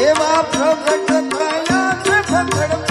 એવા પ્રગટ થયા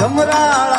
જમરાળા વાળા